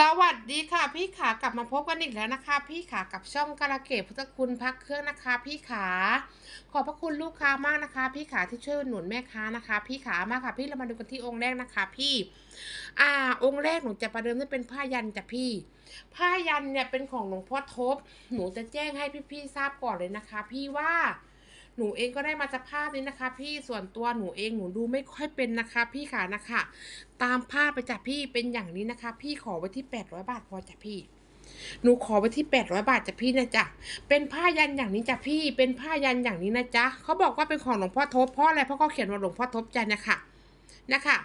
สวัสดีค่ะพี่ขากลับมาพบกันอีกแล้วนะคะ พี่ขากับช่องกาลเกตพุทธคุณพักเครื่องนะคะ พี่ขาขอบพระคุณลูกค้ามากนะคะ พี่ขาที่ช่วยหนุนแม่ค้านะคะ พี่ขามากค่ะ พี่เรามาดูกันที่องค์แรกนะคะ พี่ อ่า องค์แรกหนูจะประเดิมด้วยเป็นผ้ายันจ้ะพี่ ผ้ายันเนี่ยเป็นของหลวงพ่อทบ หนูจะแจ้งให้พี่ๆทราบก่อนเลยนะคะ พี่ว่า หนูเองก็ได้มาจากภาพนี้นะคะ พี่ส่วนตัวหนูเองหนูดูไม่ค่อยเป็นนะคะ พี่ขานะคะ ตามภาพไปจากพี่เป็นอย่างนี้นะคะ พี่ขอไว้ที่แปดร้อยบาทพอจ้ะพี่หนูขอไว้ที่แปดร้อยบาทจ้ะพี่นะจ๊ะ เป็นผ้ายันอย่างนี้จ้ะพี่ เป็นผ้ายันอย่างนี้นะจ๊ะ เขาบอกว่าเป็นของหลวงพ่อทบเพราะอะไร เพราะเขาเขียนว่าหลวงพ่อทบจ้ะนะคะ นะคะ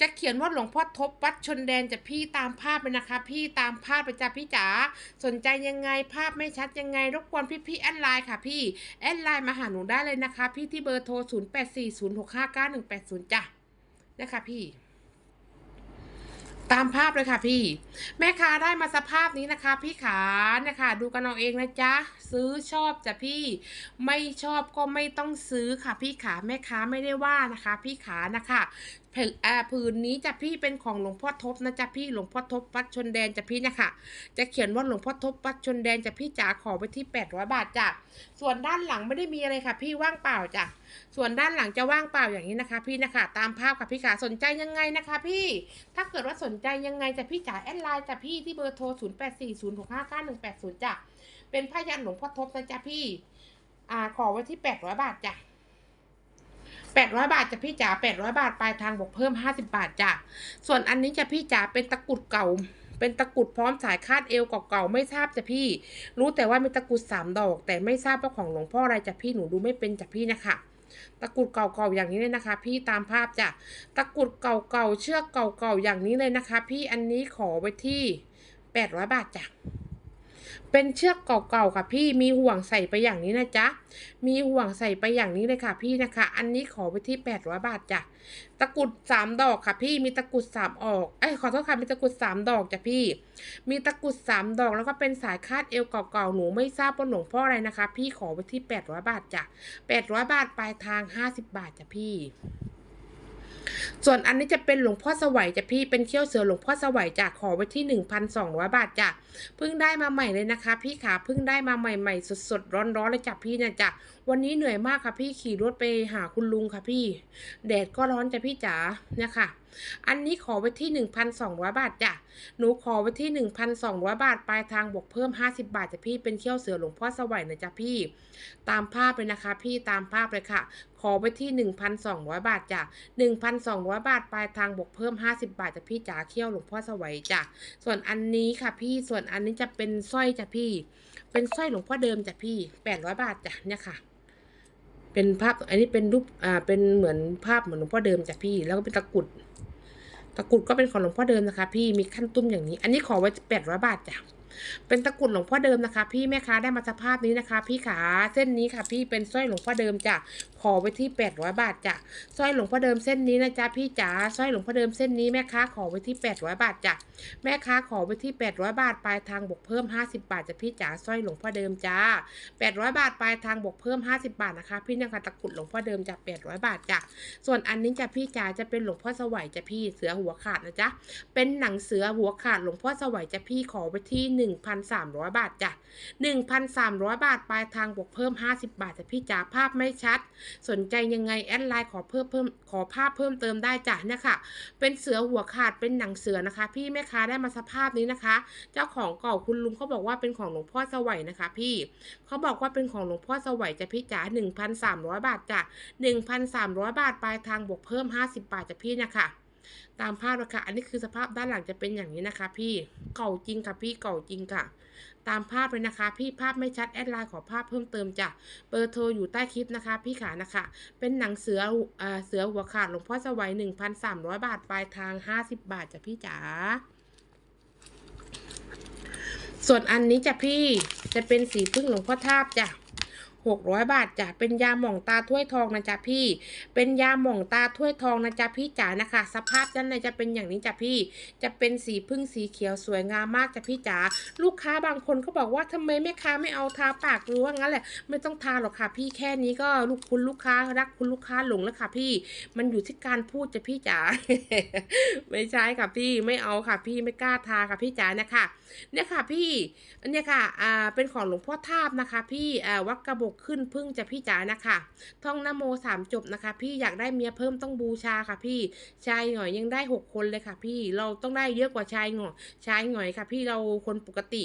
จะเขียนว่าหลวงพ่อทบวัดชนแดนจะพี่ตามภาพไปนะคะ พี่ตามภาพไปจ้ะพี่จ๋าสนใจยังไงภาพไม่ชัดยังไงรบกวนพี่ๆแอดไลน์ค่ะพี่แอดไลน์มาหาหนูได้เลยนะคะ พี่ที่เบอร์โทร 0840659180 จ้ะนะคะพี่ตามภาพเลยค่ะพี่ แม่ค้าได้มาสภาพนี้นะคะ พี่ขาเนี่ยค่ะดูกันเอาเองนะจ๊ะซื้อชอบจ้ะพี่ ไม่ชอบก็ไม่ต้องซื้อค่ะพี่ขาแม่ค้าไม่ได้ว่านะคะ พี่ขานะคะ ผืนอ่าผืนนี้จะพี่เป็นของหลวงพ่อทบนะจ๊ะพี่หลวงพ่อทบวัดชนแดนจะพี่นะคะจะเขียนว่าหลวงพ่อทบวัดชนแดนจะพี่จ๋าขอไปที่800บาทจ้ะส่วนด้านหลังไม่ได้มีอะไรค่ะ พี่ว่างเปล่าจ้ะส่วนด้านหลังจะว่างเปล่าอย่างนี้นะคะ พี่นะคะ ตามภาพค่ะพี่ขาสนใจยังไงนะคะ พี่ถ้าเกิดว่าสนใจยังไงจะพี่จ๋าแอดไลน์จ้ะพี่ที่เบอร์โทร0 8 4 0 6 5 9 1 8 0จ้ะเป็นผ้ายันหลวงพ่อทบนะจ๊ะพี่อ่าขอไว้ที่800บาทจ้ะ 800 บาทจะพี่จ๋า800 บาทปลายทางบวกเพิ่ม 50 บาทจ้ะส่วนอันนี้จะพี่จ๋าเป็นตะกรุดเก่า เป็นตะกรุดพร้อมสายคาดเอวเก่าๆไม่ทราบจ้ะพี่ รู้แต่ว่ามีตะกรุดสามดอก แต่ไม่ทราบว่าของหลวงพ่ออะไรจ้ะพี่หนูดูไม่เป็นจ้ะพี่นะคะตะกรุดเก่าๆอย่างนี้เลยนะคะ พี่ตามภาพจ้ะตะกรุดเก่าๆเชือกเก่าๆอย่างนี้เลยนะคะ พี่อันนี้ขอไว้ที่ 800 บาทจ้ะ เป็นเชือกเก่าๆค่ะพี่มีห่วงใส่ไปอย่างนี้นะจ๊ะ มีห่วงใส่ไปอย่างนี้เลยค่ะพี่นะคะ อันนี้ขอไปที่800บาทจ้ะ ตะกุดสามดอกค่ะพี่ มีตะกุดสามออก เอ้ยขอโทษค่ะ มีตะกุดสามดอกจ้ะพี่ มีตะกุดสามดอกแล้วก็เป็นสายคาดเอวเก่าๆ หนูไม่ทราบว่าหลวงพ่ออะไรนะคะ พี่ขอไปที่800บาทจ้ะ800บาทปลายทาง50บาทจ้ะพี่ ส่วนอันนี้จะเป็นหลวงพ่อสวัยจ้ะพี่เป็นเขี้ยวเสือหลวงพ่อสวัยจ้ะขอไว้ที่ 1,200 บาทจ้ะเพิ่งได้มาใหม่เลยนะคะ พี่ขาเพิ่งได้มาใหม่ๆสดๆร้อนๆเลยจ้ะพี่เนี่ยจ้ะวันนี้เหนื่อยมากค่ะพี่ขี่รถไปหาคุณลุงค่ะพี่ แดดก็ร้อนจ้ะพี่จ๋าเนี่ยค่ะ อันนี้ขอไว้ที่ 1,200 บาทจ้ะ หนูขอไว้ที่ 1,200 บาท ปลายทางบวกเพิ่ม 50 บาทจ้ะพี่ เป็นเขี้ยวเสือหลวงพ่อสวัยนะจ้ะพี่ ตามภาพเลยนะคะ พี่ ตามภาพเลยค่ะ ขอไปที่ 1,200 บาทจ้ะ 1,200 บาท ปลายทางบวกเพิ่ม 50 บาทจ้ะพี่จ๋า เขี้ยวหลวงพ่อสวัยจ้ะ ส่วนอันนี้ค่ะพี่ ส่วนอันนี้จะเป็นสร้อยจ้ะพี่ เป็นสร้อยหลวงพ่อเดิมจ้ะพี่ 800 บาทจ้ะ เนี่ยค่ะเป็นภาพอันนี้เป็นรูปอ่าเป็นเหมือนภาพเหมือนหลวงพ่อเดิมจ้ะพี่ แล้วก็เป็นตะกรุด ตะกรุดก็เป็นของหลวงพ่อเดิมนะคะ พี่มีขั้นตุ้มอย่างนี้ อันนี้ขอไว้แปดร้อยบาทจ้ะ เป็นตะกรุดหลวงพ่อเดิมนะคะ พี่แม่ค้าได้มาสภาพนี้นะคะ พี่ขาเส้นนี้ค่ะ พี่เป็นสร้อยหลวงพ่อเดิมจ้ะขอไว้ที่800บาทจ้ะสร้อยหลวงพ่อเดิมเส้นนี้นะจ๊ะพี่จ๋าสร้อยหลวงพ่อเดิมเส้นนี้แม่ค้าขอไว้ที่800บาทจ้ะแม่ค้าขอไว้ที่800บาทปลายทางบวกเพิ่ม50บาทจ้ะพี่จ๋าสร้อยหลวงพ่อเดิมจ้า800บาทปลายทางบวกเพิ่ม50บาทนะคะ พี่นะคะตะกรุดหลวงพ่อเดิมจ้ะ800บาทจ้ะส่วนอันนี้จ้ะพี่จ๋าจะเป็นหลวงพ่อสวัยจ้ะพี่เสือหัวขาดนะจ๊ะเป็นหนังเสือหัวขาดหลวงพ่อสวัยจ้ะพี่ขอไว้ที่1,300 บาทจ้ะ1,300 บาทปลายทางบวกเพิ่ม 50 บาทจ้ะพี่จ๋าภาพไม่ชัด สนใจยังไงแอดไลน์ขอเพิ่มเพิ่มขอภาพเพิ่มเติมได้จ้ะเนี่ยค่ะ เป็นเสือหัวขาดเป็นหนังเสือนะคะ พี่แม่ค้าได้มาสภาพนี้นะคะ เจ้าของเก่าคุณลุงเขาบอกว่าเป็นของหลวงพ่อสวัยนะคะ พี่เขาบอกว่าเป็นของหลวงพ่อสวัยจ้ะพี่จ๋า1,300 บาทจ้ะ1,300 บาทปลายทางบวกเพิ่ม 50 บาทจ้ะพี่นะคะ ตามภาพนะคะอันนี้คือสภาพด้านหลังจะเป็นอย่างนี้นะคะ พี่เก่าจริงค่ะพี่เก่าจริงค่ะ ตามภาพเลยนะคะ พี่ภาพไม่ชัดแอดไลน์ขอภาพเพิ่มเติมจ้ะเบอร์โทรอยู่ใต้คลิปนะคะ พี่ขานะคะ เป็นหนังเสืออ่าเสือหัวขาดหลวงพ่อสวัย1,300 บาทปลายทาง 50 บาทจ้ะพี่จ๋าส่วนอันนี้จ้ะพี่จะเป็นสีพึ่งหลวงพ่อทาบจ้ะ 600 บาทจ้ะเป็นยาหม่องตาถ้วยทองนะจ๊ะพี่ เป็นยาหม่องตาถ้วยทองนะจ๊ะพี่จ๋านะคะ สภาพด้านในจะเป็นอย่างนี้จ้ะพี่ จะเป็นสีพึ่งสีเขียวสวยงามมากจ้ะพี่จ๋าลูกค้าบางคนก็บอกว่าทำไมแม่ค้าไม่เอาทาปากหรือว่างั้นแหละ ไม่ต้องทาหรอกค่ะพี่แค่นี้ก็ลูกคุณลูกค้ารักคุณลูกค้าหลงแล้วค่ะพี่ มันอยู่ที่การพูดจ้ะพี่จ๋าไม่ใช่ค่ะพี่ไม่เอาค่ะพี่ไม่กล้าทาค่ะพี่จ๋านะคะเนี่ยค่ะพี่เนี้ยค่ะอ่าเป็นของหลวงพ่อทาบนะคะ พี่อ่าวัดกระบอกขึ้นพึ่งจะพี่จ๋านะคะท่องนโมสามจบนะคะ พี่อยากได้เมียเพิ่มต้องบูชาค่ะพี่ชายหน่อยยังได้หกคนเลยค่ะ พี่เราต้องได้เยอะกว่าชายหน่อยชายหน่อยค่ะ พี่เราคนปกติ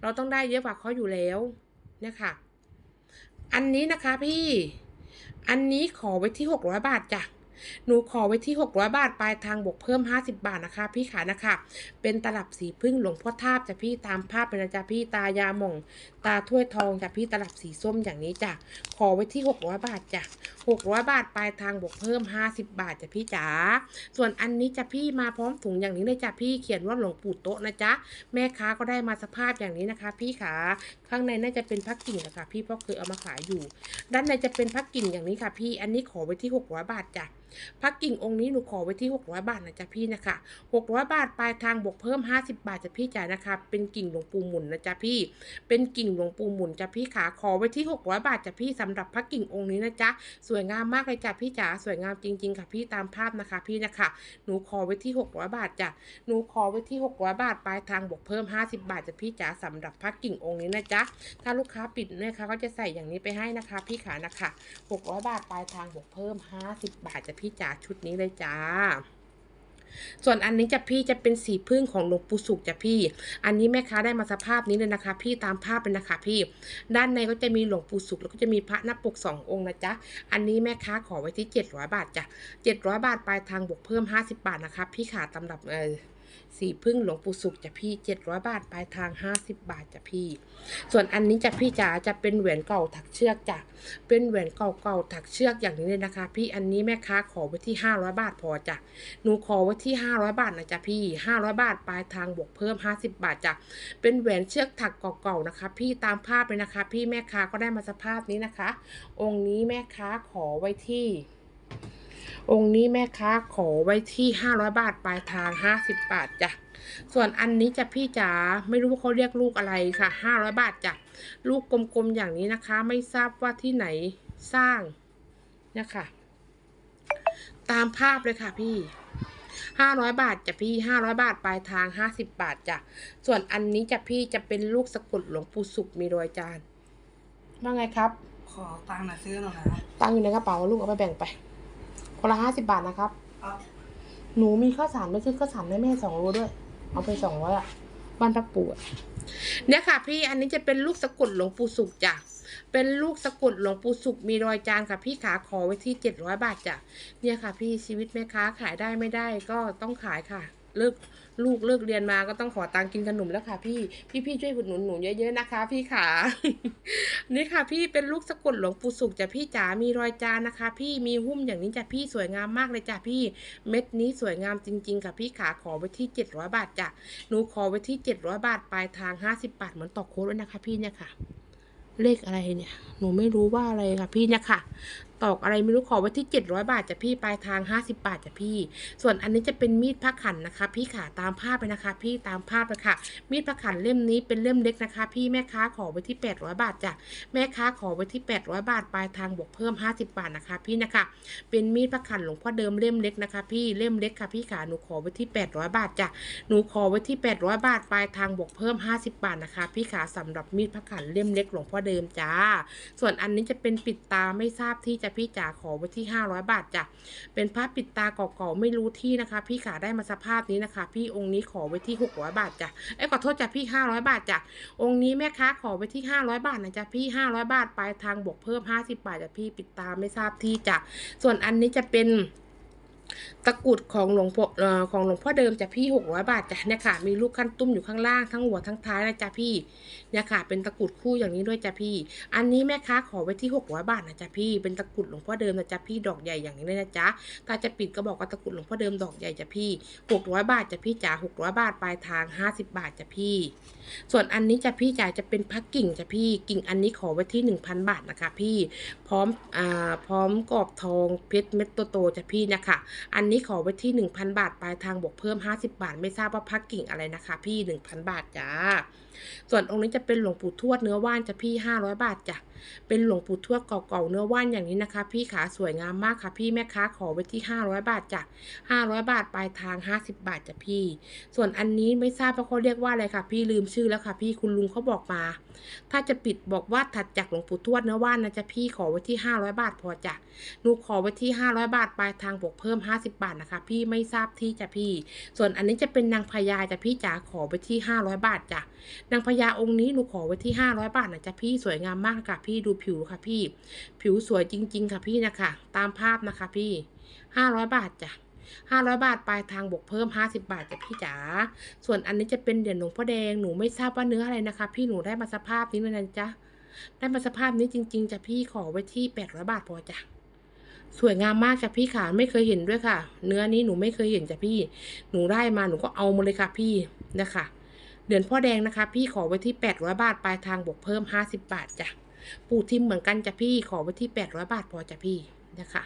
เราต้องได้เยอะกว่าเขาอยู่แล้วเนี่ยค่ะอันนี้นะคะพี่ อันนี้ขอไว้ที่หกร้อยบาทจ้ะ หนูขอไว้ที่ 600 บาท ปลายทางบวกเพิ่ม 50 บาทนะคะ พี่ขานะคะ เป็นตลับสีพึ่งหลวงพ่อทาบจ้ะพี่ตามภาพเป็นนะจ๊ะพี่ตายาหม่อง ตาถ้วยทองจ้ะพี่ตลับสีส้มอย่างนี้จ้ะขอไว้ที่ 600 บาทจ้ะ600 บาท ปลายทางบวกเพิ่ม 50 บาทจ้ะพี่จ๋าส่วนอันนี้จ้ะพี่มาพร้อมถุงอย่างนี้เลยจ้ะพี่เขียนว่าหลวงปู่โต๊ะนะจ๊ะแม่ค้าก็ได้มาสภาพอย่างนี้นะคะ พี่ขาข้างในน่าจะเป็นพักกิ่งอะค่ะ พี่เพราะเคยเอามาขายอยู่ ด้านในจะเป็นพักกิ่งอย่างนี้ค่ะ พี่อันนี้ขอไว้ที่600บาทจ้ะพักกิ่งองค์นี้หนูขอไว้ที่600บาทนะจ๊ะพี่นะคะ600บาทปลายทางบวกเพิ่ม 50 บาทจ้ะพี่จ่ายนะคะ เป็นกิ่งหลวงปู่หมุนนะจ๊ะพี่ เป็นกิ่งหลวงปู่หมุนจ้ะพี่ขาขอไว้ที่600บาทจ้ะพี่สำหรับพักกิ่งองค์นี้นะจ๊ะสวยงามมากเลยจ้ะพี่จ๋าสวยงามจริง ๆ ค่ะพี่ตามภาพนะคะ พี่นะคะ หนูขอไว้ที่600บาทจ้ะหนูขอไว้ที่600บาทปลายทางบวกเพิ่ม 50 บาทจ้ะพี่จ๋าสำหรับพักกิ่งองค์นี้นะจ๊ะถ้าลูกค้าปิดเนี่ยค่ะก็จะใส่อย่างนี้ไปให้นะคะ พี่ขานะคะ600 บาทปลายทางบวกเพิ่ม 50 บาทจะพี่จ๋าชุดนี้เลยจ้าส่วนอันนี้จะพี่จะเป็นสีพึ่งของหลวงปู่สุขจ้ะพี่ อันนี้แม่ค้าได้มาสภาพนี้เลยนะคะ พี่ตามภาพเลยนะคะพี่ ด้านในก็จะมีหลวงปู่สุขแล้วก็จะมีพระหน้าปกสององค์นะจ๊ะ อันนี้แม่ค้าขอไว้ที่700บาทจ้ะ700บาทปลายทางบวกเพิ่ม50บาทนะคะ พี่ขาตำรับเออ สีพึ่งหลวงปู่สุขจะพี่ 700 บาท ปลายทาง 50 บาทจะพี่ ส่วนอันนี้จะพี่จ๋าจะเป็นแหวนเก่าถักเชือกจ้ะเป็นแหวนเก่าๆถักเชือกอย่างนี้เลยนะคะ พี่อันนี้แม่ค้าขอไว้ที่ 500 บาทพอจ้ะหนูขอไว้ที่ 500 บาทนะจ๊ะพี่ 500 บาท ปลายทางบวกเพิ่ม 50 บาทจ้ะเป็นแหวนเชือกถักเก่าๆนะคะ พี่ตามภาพเลยนะคะ พี่แม่ค้าก็ได้มาสภาพนี้นะคะ องค์นี้แม่ค้าขอไว้ที่ องค์นี้แม่ค้าขอไว้ที่500บาทปลายทาง50บาทจ้ะส่วนอันนี้จะพี่จ๋าไม่รู้ว่าเขาเรียกลูกอะไรค่ะ500บาทจ้ะลูกกลมๆอย่างนี้นะคะ ไม่ทราบว่าที่ไหนสร้างเนี่ยค่ะตามภาพเลยค่ะพี่ห้าร้อยบาทจ้ะพี่ห้าร้อยบาทปลายทางห้าสิบบาทจ้ะส่วนอันนี้จะพี่จะเป็นลูกสะกดหลวงปู่สุขมีรอยจานว่าไงครับ ขอตังค์หน่อยซื้อหน่อยนะครับตังค์อยู่ในกระเป๋าลูกเอาไปแบ่งไป คนละห้าสิบาทนะครับเอาหนูมีข้าวสารไม่ซื้อข้าวสารให้แม่สองโลด้วย เอาไปสองร้อยอะบ้านพักปู่อะเนี่ยค่ะ พี่อันนี้จะเป็นลูกสะกดหลวงปู่สุขจ้ะเป็นลูกสะกดหลวงปู่สุขมีรอยจานค่ะพี่ขาขอไว้ที่เจ็ดร้อยบาทจ้ะเนี่ยค่ะ พี่ชีวิตแม่ค้าขายได้ไม่ได้ก็ต้องขายค่ะเลิก ลูกเลิกเรียนมาก็ต้องขอตังค์กินขนมแล้วค่ะพี่ พี่พี่ช่วยอุดหนุนหนูเยอะๆนะคะ พี่ขานี่ค่ะ พี่เป็นลูกสะกดหลวงปู่สุขจ้ะพี่จ๋ามีรอยจานนะคะ พี่มีหุ้มอย่างนี้จ้ะพี่สวยงามมากเลยจ้ะพี่ เม็ดนี้สวยงามจริง ๆ ค่ะพี่ขาขอไว้ที่700บาทจ้ะหนูขอไว้ที่700บาทปลายทาง50บาทเหมือนต่อโค้ดด้วยนะคะ พี่เนี่ยค่ะเลขอะไรเนี่ย หนูไม่รู้ว่าอะไรค่ะพี่เนี่ยค่ะตอกอะไรไม่รู้ขอไว้ที่ 700 บาทจะพี่ปลายทาง 50 บาทจะพี่ ส่วนอันนี้จะเป็นมีดพักขันนะคะ พี่ขาตามภาพไปนะคะ พี่ตามภาพเลยค่ะ มีดพักขันเล่มนี้เป็นเล่มเล็กนะคะ พี่แม่ค้าขอไว้ที่ 800 บาทจ้ะแม่ค้าขอไว้ที่ 800 บาทปลายทางบวกเพิ่ม 50 บาทนะคะ พี่นะคะ เป็นมีดพักขันหลวงพ่อเดิมเล่มเล็กนะคะ พี่เล่มเล็กค่ะพี่ขาหนูขอไว้ที่ 800 บาทจ้ะหนูขอไว้ที่ 800 บาทปลายทางบวกเพิ่ม 50 บาทนะคะ พี่ขาสำหรับมีดพักขันเล่มเล็กหลวงพ่อเดิมจ้าส่วนอันนี้จะเป็นปิดตาไม่ทราบที่จะพี่จ๋าขอไว้ที่ 500 บาทจ้ะเป็นพระปิดตาเก่าๆไม่รู้ที่นะคะ พี่ขาได้มาสภาพนี้นะคะ พี่องค์นี้ขอไว้ที่ 600 บาทจ้ะเอ้ขอโทษจ้ะพี่ 500 บาทจ้ะองค์นี้แม่ค้าขอไว้ที่ 500 บาทนะจ้ะพี่ 500 บาทปลายทางบวกเพิ่ม 50 บาทจ้ะพี่ปิดตาไม่ทราบที่จ้ะส่วนอันนี้จะเป็น ตะกรุดของหลวงพ่อเอ่อของหลวงพ่อเดิมจะพี่หกร้อยบาทจ้ะเนี่ยค่ะ มีลูกขั้นตุ้มอยู่ข้างล่างทั้งหัวทั้งท้ายนะจ๊ะพี่เนี่ยค่ะ เป็นตะกรุดคู่อย่างนี้ด้วยจ้ะพี่ อันนี้แม่ค้าขอไว้ที่หกร้อยบาทนะจ๊ะพี่ เป็นตะกรุดหลวงพ่อเดิมนะจ๊ะพี่ดอกใหญ่อย่างนี้เลยนะจ๊ะถ้าจะปิดก็บอกว่าตะกรุดหลวงพ่อเดิมดอกใหญ่จ้ะพี่หกร้อยบาทจ้ะพี่จ๋าหกร้อยบาทปลายทางห้าสิบบาทจ้ะพี่ ส่วนอันนี้จะพี่จ๋าจะเป็นพักกิ่งจ้ะพี่กิ่งอันนี้ขอไว้ที่หนึ่งพันบาทนะคะ พี่พร้อมอ่าพร้อมกรอบทองเพชรเม็ดโตๆจ้ะพี่นะคะอันนี้ขอไว้ที่ 1,000 บาท ปลายทางบวกเพิ่ม 50 บาท ไม่ทราบว่าพักกิ่งอะไรนะคะ พี่ 1,000 บาทจ้า ส่วนองค์นี้จะเป็นหลวงปู่ทวดเนื้อว่านจะพี่ 500 บาทจ้ะ เป็นหลวงปู่ทวดเก่าๆเนื้อว่านอย่างนี้นะคะ พี่ขาสวยงามมากค่ะ พี่แม่ค้าขอไว้ที่ 500 บาทจ้ะ500 บาทปลายทาง 50 บาทจ้ะพี่ ส่วนอันนี้ไม่ทราบว่าเขาเรียกว่าอะไรค่ะ พี่ลืมชื่อแล้วค่ะ พี่คุณลุงเขาบอกมา ถ้าจะปิดบอกว่าถัดจากหลวงปู่ทวดเนื้อว่านนะจ๊ะพี่ขอไว้ที่ 500 บาทพอจ้ะหนูขอไว้ที่ 500 บาทปลายทางบวกเพิ่ม 50 บาทนะคะ พี่ไม่ทราบที่จ้ะพี่ ส่วนอันนี้จะเป็นนางพญาจ้ะพี่จ๋าขอไว้ที่ 500 บาทจ้ะนางพญาองค์นี้หนูขอไว้ที่ 500 บาทนะจ๊ะพี่สวยงามมากค่ะพี่ดูผิวค่ะพี่ ผิวสวยจริง ๆ ค่ะพี่นะคะ ตามภาพนะคะพี่500บาทจ้ะ500บาทปลายทางบวกเพิ่ม50บาทจ้ะพี่จ๋า ส่วนอันนี้จะเป็นเหรียญหลวงพ่อแดง หนูไม่ทราบว่าเนื้ออะไรนะคะ พี่หนูได้มาสภาพนี้เลยนะจ๊ะ ได้มาสภาพนี้จริง ๆจ้ะพี่ขอไว้ที่800บาทพอจ้ะสวยงามมากจ้ะพี่ขาไม่เคยเห็นด้วยค่ะ เนื้อนี้หนูไม่เคยเห็นจ้ะพี่ หนูได้มาหนูก็เอามาเลยค่ะพี่นะคะเหรียญพ่อแดงนะคะ พี่ขอไว้ที่800บาทปลายทางบวกเพิ่ม50บาทจ้ะ ปูทิมเหมือนกันจ้ะพี่ขอไว้ที่ 800 บาทพอจ้ะพี่นะคะ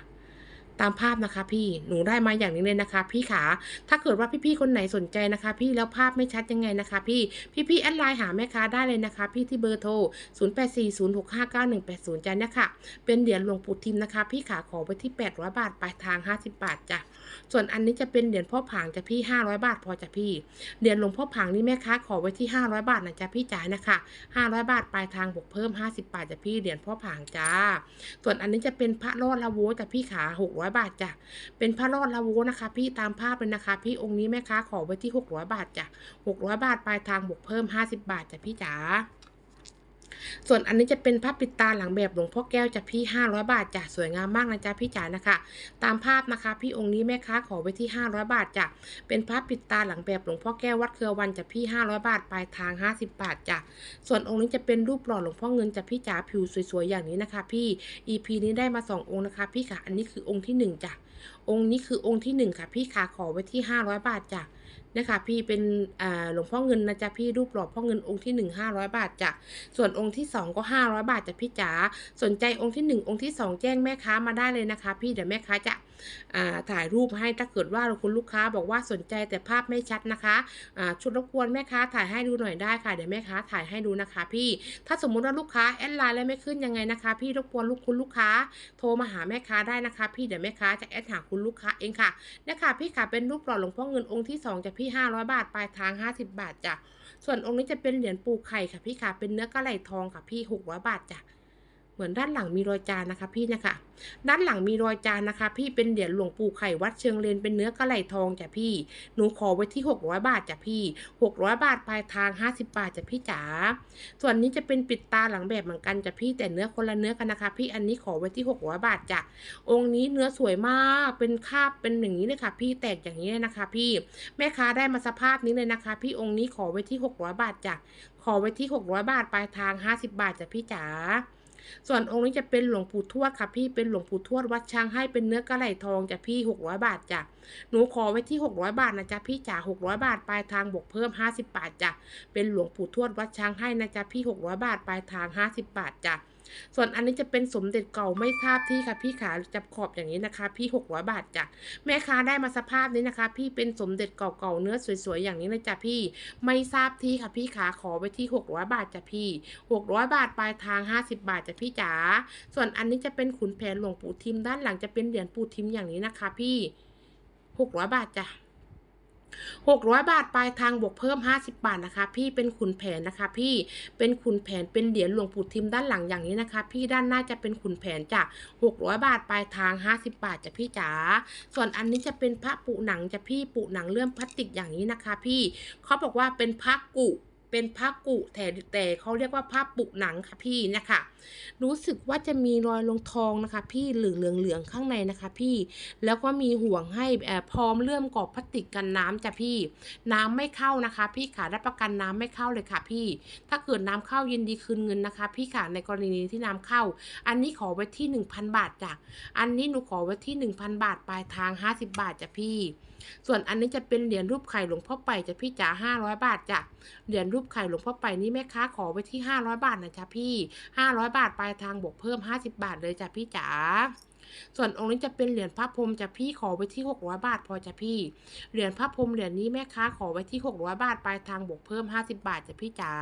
ตามภาพนะคะ พี่หนูได้มาอย่างนี้เลยนะคะ พี่ขาถ้าเกิดว่าพี่ๆคนไหนสนใจนะคะ พี่แล้วภาพไม่ชัดยังไงนะคะ พี่พี่ๆแอดไลน์หาแม่ค้าได้เลยนะคะ พี่ที่เบอร์โทร 0840659180จ้ะเนี่ยค่ะ เป็นเหรียญหลวงปู่ทิมนะคะ พี่ขาขอไว้ที่ 800 บาทปลายทาง 50 บาทจ้ะส่วนอันนี้จะเป็นเหรียญพ่อผางจ้ะพี่ 500 บาทพอจ้ะพี่เหรียญหลวงพ่อผางนี่แม่ค้าขอไว้ที่ 500 บาทนะจ๊ะพี่จ๋ายนะคะ 500 บาทปลายทางบวกเพิ่ม 50 บาทจ้ะพี่เหรียญพ่อผางจ้าส่วนอันนี้จะเป็นพระรอดละโวจ้ะพี่ขา600บาทจ้ะ เป็นพระรอดลาโวนะคะ พี่ตามภาพเลยนะคะ พี่องค์นี้แม่ค้าขอไว้ที่ 600 บาทจ้ะ 600 บาทปลายทางบวกเพิ่ม 50 บาทจ้ะพี่จ๋า ส่วนอันนี้จะเป็นผ้าปิดตาหลังแบบหลวงพ่อแก้วจ้ะพี่500 บาทจ้ะสวยงามมากนะจ๊ะพี่จ๋านะคะ ตามภาพนะคะพี่องค์นี้แม่ค้าขอไว้ที่ 500 บาทจ้ะเป็นผ้าปิดตาหลังแบบหลวงพ่อแก้ววัดเครือวันจ้ะพี่ 500 บาทปลายทาง 50 บาทจ้ะส่วนองค์นี้จะเป็นรูปหล่อหลวงพ่อเงินจ้ะพี่จ๋าผิวสวยๆอย่างนี้นะคะ พี่ EP นี้ได้มาสององค์นะคะพี่ค่ะอันนี้คือองค์ที่หนึ่งจ้ะองค์นี้คือองค์ที่หนึ่งค่ะพี่ขาขอไว้ที่ 500 บาทจ้ะ นะคะพี่เป็นอ่าหลวงพ่อเงินนะจ๊ะพี่รูปหล่อพ่อเงินองค์ที่หนึ่งห้าร้อยบาทจ้ะส่วนองค์ที่สองก็ห้าร้อยบาทจ้ะพี่จ๋าสนใจองค์ที่หนึ่งองค์ที่สองแจ้งแม่ค้ามาได้เลยนะคะ พี่เดี๋ยวแม่ค้าจะ ถ่ายรูปให้ถ้าเกิดว่าคุณลูกค้าบอกว่าสนใจแต่ภาพไม่ชัดนะคะชุดรบกวนแม่ค้าถ่ายให้ดูหน่อยได้ค่ะเดี๋ยวแม่ค้าถ่ายให้ดูนะคะ พี่ถ้าสมมุติว่าลูกค้าแอดไลน์แล้วไม่ขึ้นยังไงนะคะ พี่รบกวนลูกคุณลูกค้า โทรมาหาแม่ค้าได้นะคะ พี่เดี๋ยวแม่ค้าจะแอดหาคุณลูกค้าเองค่ะเนี่ยค่ะพี่ค่ะเป็นรูปหล่อหลวงพ่อเงินองค์ที่สองจะพี่ห้าร้อยบาทปลายทางห้าสิบบาทจ้ะส่วนองค์นี้จะเป็นเหรียญปูไข่ค่ะพี่ค่ะเป็นเนื้อกระไหลทองค่ะพี่หกร้อยบาทจ้ะ เหมือนด้านหลังมีรอยจานนะคะพี่นะคะ ด้านหลังมีรอยจานนะคะ พี่เป็นเหรียญหลวงปู่ไข่วัดเชิงเลนเป็นเนื้อกระไหลทองจ้ะพี่ หนูขอไว้ที่หกร้อยบาทจ้ะพี่หกร้อยบาทปลายทางห้าสิบบาทจ้ะพี่จ๋า ส่วนนี้จะเป็นปิดตาหลังแบบเหมือนกันจ้ะพี่แต่เนื้อคนละเนื้อกันนะคะ พี่อันนี้ขอไว้ที่หกร้อยบาทจ้ะ องค์นี้เนื้อสวยมากเป็นคาบเป็นอย่างนี้เลยค่ะ พี่แตกอย่างนี้เลยนะคะ พี่ แม่ค้าได้มาสภาพนี้เลยนะคะ พี่องค์นี้ขอไว้ที่ 600 บาทจ้ะ ขอไว้ที่ 600 บาทปลายทาง 50 บาทจ้ะพี่จ๋า ส่วนองค์นี้จะเป็นหลวงปู่ทวดค่ะพี่เป็นหลวงปู่ทวดวัดช้างให้เป็นเนื้อกระไหลทองจ้ะพี่หกร้อยบาทจ้ะหนูขอไว้ที่ 600 บาทนะจ๊ะพี่จ๋า600 บาทปลายทางบวกเพิ่ม 50 บาทจ้ะเป็นหลวงปู่ทวดวัดช้างให้นะจ๊ะพี่ 600 บาทปลายทาง 50 บาทจ้ะส่วนอันนี้จะเป็นสมเด็จเก่าไม่ทราบที่ค่ะพี่ขาจับขอบอย่างนี้นะคะ พี่600บาทจ้ะแม่ค้าได้มาสภาพนี้นะคะ พี่เป็นสมเด็จเก่าๆเนื้อสวยๆอย่างนี้เลยจ้ะพี่ไม่ทราบที่ค่ะพี่ขาขอไปที่600บาทจ้ะพี่600บาทปลายทาง 50 บาทจ้ะพี่จ๋าส่วนอันนี้จะเป็นขุนแผนหลวงปู่ทิมด้านหลังจะเป็นเหรียญปู่ทิมอย่างนี้นะคะ พี่ 600บาทจ้ะหกร้อยบาทปลายทางบวกเพิ่มห้าสิบาทนะคะ พี่เป็นขุนแผนนะคะ พี่เป็นขุนแผนเป็นเหรียญหลวงปู่ทิมด้านหลังอย่างนี้นะคะ พี่ด้านหน้าจะเป็นขุนแผนจ้ะหกร้อยบาทปลายทางห้าสิบาทจ้ะพี่จ๋าส่วนอันนี้จะเป็นพระปูหนังจ้ะพี่ปูหนังเลื่อมพลาสติกอย่างนี้นะคะ พี่เขาบอกว่าเป็นพระกุ เป็นผ้ากุแต่แต่เขาเรียกว่าผ้าปุหนังค่ะพี่นะคะ รู้สึกว่าจะมีรอยลงทองนะคะ พี่เหลืองเหลืองเหลืองๆข้างในนะคะ พี่ แล้วก็มีห่วงให้พร้อมเลื่อมกรอบพลาสติกกันน้ำจ้ะพี่ น้ำไม่เข้านะคะ พี่ขารับประกันน้ำไม่เข้าเลยค่ะพี่ ถ้าเกิดน้ำเข้ายินดีคืนเงินนะคะ พี่ขาในกรณีที่น้ำเข้า อันนี้ขอไว้ที่ 1,000 บาทจ้ะอันนี้หนูขอไว้ที่ 1,000 บาทปลายทาง 50 บาทจ้ะพี่ ส่วนอันนี้จะเป็นเหรียญรูปไข่หลวงพ่อไปจ้ะพี่จ๋า500 บาทจ้ะเหรียญรูปปไข่หลวงพ่อไปนี่แม่ค้าขอไว้ที่ 500 บาทนะจ๊ะพี่ 500 บาทปลายทางบวกเพิ่ม 50 บาทเลยจ้ะพี่จ๋าส่วนองค์นี้จะเป็นเหรียญพระพรหมจ้ะพี่ขอไว้ที่ 600 บาท พอจ้ะพี่ เหรียญพระพรหมเหรียญนี้แม่ค้าขอไว้ที่ 600 บาทปลายทางบวกเพิ่ม 50 บาทจ้ะพี่จ๋า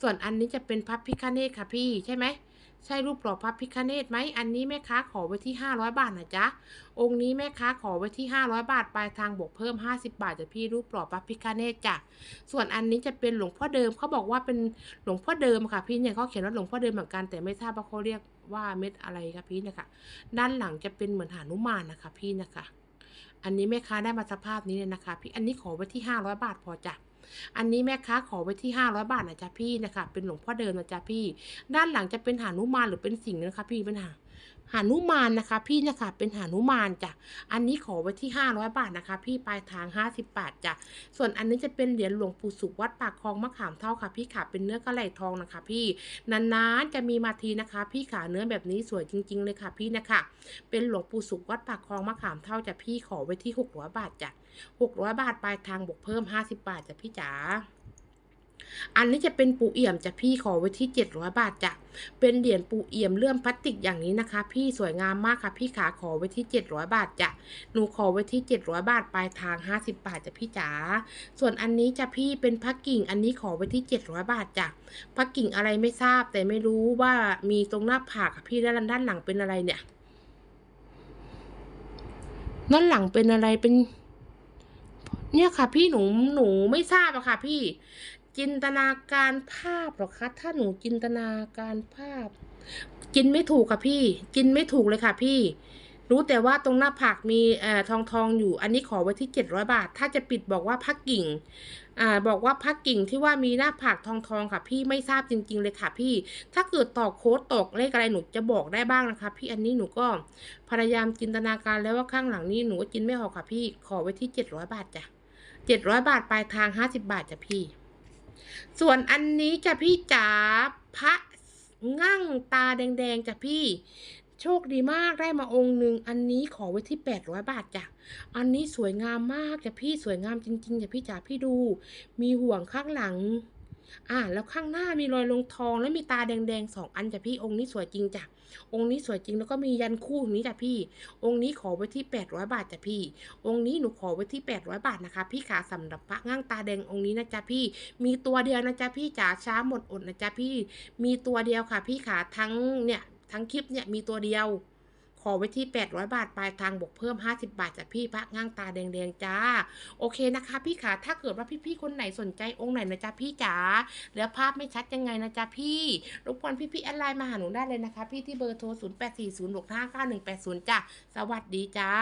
ส่วนอันนี้จะเป็นพระพิฆเนศค่ะพี่ใช่ไหม ใช่รูปหล่อพระพิฆเนศไหมอันนี้แม่ค้าขอไว้ที่ 500 บาทนะจ๊ะ องค์นี้แม่ค้าขอไว้ที่ 500 บาทปลายทางบวกเพิ่ม 50 บาทจ้ะพี่รูปหล่อพระพิฆเนศจ้ะ ส่วนอันนี้จะเป็นหลวงพ่อเดิมเขาบอกว่าเป็นหลวงพ่อเดิมค่ะพี่เนี่ยเขาเขียนว่าหลวงพ่อเดิมเหมือนกันแต่ไม่ทราบว่าเขาเรียกว่าเม็ดอะไรค่ะพี่นะคะ ด้านหลังจะเป็นเหมือนหานุมานนะคะพี่นะคะ อันนี้แม่ค้าได้มาสภาพนี้เลยนะคะ พี่อันนี้ขอไว้ที่ 500 บาทพอจ้ะ อันนี้แม่ค้าขอไว้ที่ 500 บาทนะจ๊ะพี่นะคะ เป็นหลวงพ่อเดิมนะจ๊ะพี่ ด้านหลังจะเป็นหานุมานหรือเป็นสิ่งนะคะพี่เป็นหา หานุมานนะคะ พี่นะคะเป็นหานุมานจ้ะอันนี้ขอไว้ที่ 500 บาทนะคะ พี่ปลายทาง 50 บาทจ้ะส่วนอันนี้จะเป็นเหรียญหลวงปู่สุขวัดปากคลองมะขามเท่าค่ะ พี่ขาเป็นเนื้อกระไหลทองนะคะ พี่นานๆจะมีมาทีนะคะ พี่ขาเนื้อแบบนี้สวยจริง ๆ เลยค่ะ พี่นะคะ เป็นหลวงปู่สุขวัดปากคลองมะขามเท่าจ้ะพี่ขอไว้ที่600บาทจ้ะ600 บาทปลายทางบวกเพิ่ม 50 บาทจ้ะพี่จ๋า อันนี้จะเป็นปูเอี่ยมจะพี่ขอไว้ที่ 700 บาทจ้ะเป็นเหรียญปูเอี่ยมเลื่อมพลาสติกอย่างนี้นะคะ พี่สวยงามมากค่ะ พี่ขาขอไว้ที่ 700 บาทจ้ะหนูขอไว้ที่ 700 บาทปลายทาง 50 บาทจ้ะพี่จ๋าส่วนอันนี้จะพี่เป็นพักกิ่งอันนี้ขอไว้ที่ 700 บาทจ้ะพักกิ่งอะไรไม่ทราบ แต่ไม่รู้ว่ามีตรงหน้าผากค่ะพี่ด้านด้านหลังเป็นอะไรเนี่ยด้านหลังเป็นอะไรเป็นเนี่ยค่ะพี่หนูหนูไม่ทราบอะค่ะ พี่ จินตนาการภาพเหรอคะถ้าหนูจินตนาการภาพ กินไม่ถูกค่ะพี่ กินไม่ถูกเลยค่ะพี่ รู้แต่ว่าตรงหน้าผากมีเอ่อทองทองอยู่ อันนี้ขอไว้ที่เจ็ดร้อยบาท ถ้าจะปิดบอกว่าพักกิ่งอ่าบอกว่าพักกิ่งที่ว่ามีหน้าผากทองทองค่ะ พี่ไม่ทราบจริง ๆ เลยค่ะพี่ ถ้าเกิดต่อโค้ดตกเลขอะไรหนูจะบอกได้บ้างนะคะ พี่อันนี้หนูก็พยายามจินตนาการแล้วว่าข้างหลังนี้หนูก็จินไม่ออกค่ะพี่ ขอไว้ที่เจ็ดร้อยบาทจ้ะเจ็ดร้อยบาทปลายทางห้าสิบบาทจ้ะพี่ ส่วนอันนี้จะพี่จ๋าพระงั่งตาแดงๆจ้ะพี่ โชคดีมากได้มาองค์หนึ่งอันนี้ขอไว้ที่แปดร้อยบาทจ้ะอันนี้สวยงามมากจ้ะพี่สวยงามจริงๆจ้ะพี่จ๋าพี่ดู มีห่วงข้างหลัง อ่าแล้วข้างหน้ามีรอยลงทองแล้วมีตาแดงๆสองอันจ้ะพี่องค์นี้สวยจริงจ้ะองค์นี้สวยจริงแล้วก็มียันคู่อย่างนี้จ้ะพี่ องค์นี้ขอไว้ที่แปดร้อยบาทจ้ะพี่ องค์นี้หนูขอไว้ที่แปดร้อยบาทนะคะ พี่ขาสำหรับพระง่างตาแดงองค์นี้นะจ๊ะพี่ มีตัวเดียวนะจ๊ะพี่จ๋าช้าหมดอดนะจ๊ะพี่ มีตัวเดียวค่ะ พี่ขาทั้งเนี่ยทั้งคลิปเนี่ยมีตัวเดียว ขอไว้ที่ 800 บาทปลายทางบวกเพิ่ม 50 บาทจากพี่พระง่างตาแดงๆจ้า โอเคนะคะ พี่ขาถ้าเกิดว่าพี่ๆคนไหนสนใจองค์ไหนนะจ๊ะพี่จ๋าแล้วภาพไม่ชัดยังไงนะจ๊ะพี่รบกวนพี่ๆแอดไลน์มาหาหนูได้เลยนะคะ พี่ที่เบอร์โทร 0840659180 จ้ะสวัสดีจ้า